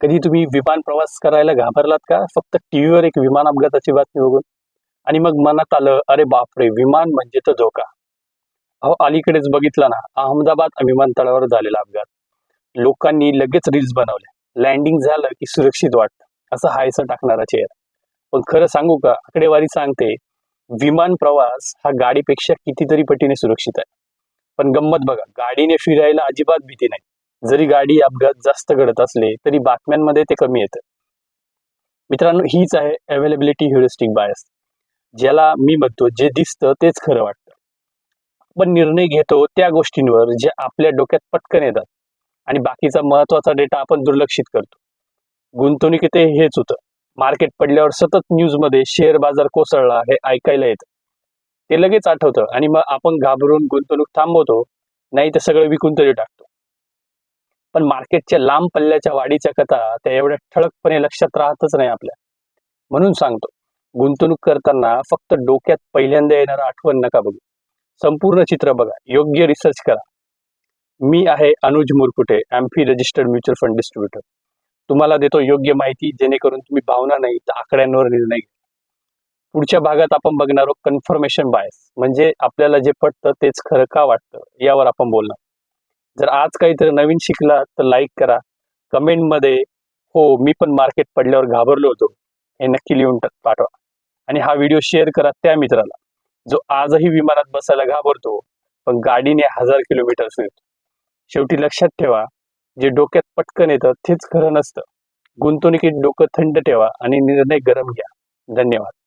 कधी तुम्ही विमान प्रवास करायला घाबरलात का? फक्त टीव्हीवर एक विमान अपघाताची बातमी बघून. आणि मग मनात आलं अरे बापरे विमान म्हणजे तर धोका. अहो अलीकडेच बघितलं ना अहमदाबाद विमानतळावर झालेला अपघात. लोकांनी लगेच रील्स बनवल्या. लँडिंग झालं की सुरक्षित वाटतं. असं हायसं टाकणारा चेअर पण खरं सांगू का? आकडेवारी सांगते विमान प्रवास हा गाडीपेक्षा कितीतरी पटीने सुरक्षित आहे. पण गंमत बघा गाडीने फिरायला अजिबात भीती नाही. जरी गाडी अपघात जास्त घडत असले तरी बातम्यांमध्ये ते कमी येतं. मित्रांनो हीच आहे अवेलेबिलिटी ह्युरिस्टिक बायस ज्याला मी म्हणतो जे दिसतं तेच खरं वाटतं. आपण निर्णय घेतो त्या गोष्टींवर जे आपल्या डोक्यात पटकन येतात. आणि बाकीचा महत्त्वाचा डेटा आपण दुर्लक्षित करतो. गुंतवणुकीत हेच होतं. मार्केट पडल्यावर सतत न्यूजमध्ये शेअर बाजार कोसळला हे ऐकायला येतं. ते लगेच आठवतं आणि मग आपण घाबरून गुंतवणूक थांबवतो नाही तर सगळं विकून तरी टाकतो. पण मार्केटच्या लांब पल्ल्याच्या वाढीच्या कथा त्या एवढ्या ठळकपणे लक्षात राहतच नाही आपल्या. म्हणून सांगतो गुंतवणूक करताना फक्त डोक्यात पहिल्यांदा येणार आठवण नका बघू. संपूर्ण चित्र बघा योग्य रिसर्च करा. मी आहे Anuj Murkute AMFI registered mutual fund distributor तुम्हाला देतो योग्य माहिती जेणेकरून तुम्ही भावना नाही तर आकड्यांवर निर्णय घ्या. पुढच्या भागात आपण बघणार आहोत कन्फर्मेशन बायस म्हणजे आपल्याला जे पटतं तेच खरं का वाटतं यावर आपण बोलणार. जर आज काहीतरी नवीन शिकला तर लाईक करा. कमेंटमध्ये हो मी पण मार्केट पडल्यावर घाबरलो होतो. हे नक्की लिहून पाठवा. आणि हा व्हिडिओ शेअर करा त्या मित्राला. जो आजही विमानात बसायला घाबरतो पण गाडीने हजार किलोमीटर फिरतो शेवटी लक्षात ठेवा जे डोक्यात पटकन येतं तेच खरं नसतं. गुंतवणुकीत डोकं थंड ठेवा आणि निर्णय गरम घ्या. धन्यवाद.